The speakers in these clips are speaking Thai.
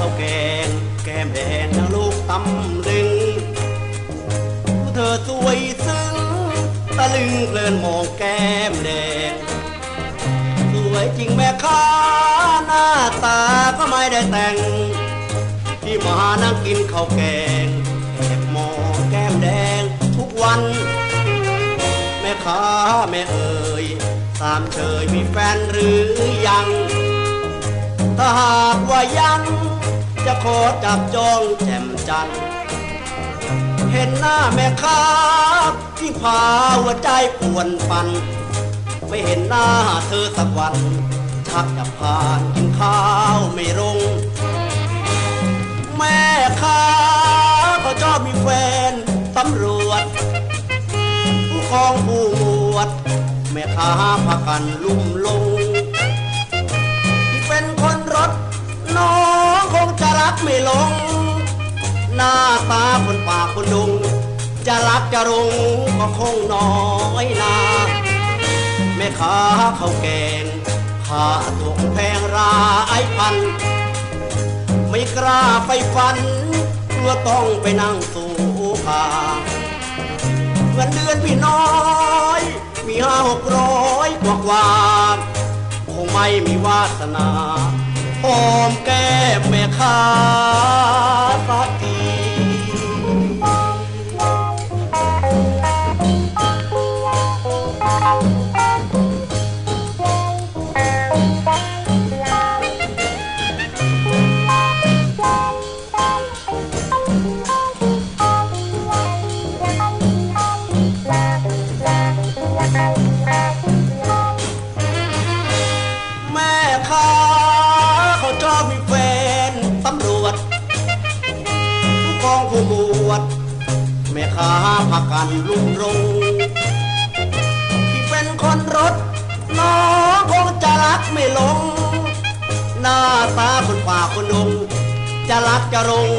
ข้าวแกง แก้มแดงนะลูกตำลึง เธอสวยซึ้งตะลึงเพลินมองแก้มแดง สวยจริงแม่ค้าหน้าตาก็ไม่ได้แต่ง ที่มานั่งกินข้าวแกงแอบมองแก้มแดงทุกวัน แม่ค้าแม่เอ่ยสามเชยมีแฟนหรือยัง ถ้าหากว่ายัง จะขอจับจองแจ่มจันทร์เห็นหน้าแม่ค้าที่พาหัวใจปวนปัน ไม่เห็นหน้าเธอสักวันชักจะผ่านกินข้าวไม่ลง แม่ค้าเขาชอบมีแฟนตำรวจ ผู้ครองผู้หมวด แม่ค้าพากันลุ่มลง ไม่ลง หน้าตาคนป่าคนดุง จะรักจะรงก็คงน้อยนาแม่ค้าข้าวแกงค่าตัวงแพงรายพัน ไม่กล้าไปฟันกลัวต้องไปนั่งสู่คาเงินเดือนพี่น้อย มีห้าหกร้อยกว่ากว่าคงไม่มีวาสนาหอมแก้ ม ด แม่ค้าพากันลุ่มรงที่เป็นคนรถ น้องคงจะรักไม่ลง หน้าตาคนป่าคนดงจะรักจะรง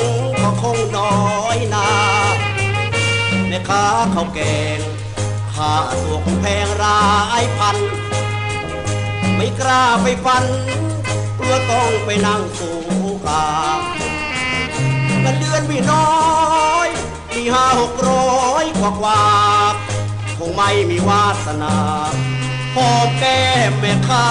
ก็คงน้อยนาแม่ค้าเขาแกงค่าตัวคงแพงรายพัน ไม่กล้าไปฟันกลัวต้องไปนั่งสู่กาเงินเดือนพี่น้อย ห้าหกร้อยกว่ากว่าคงไม่มีวาสนาหอมแก้มแม่ค้า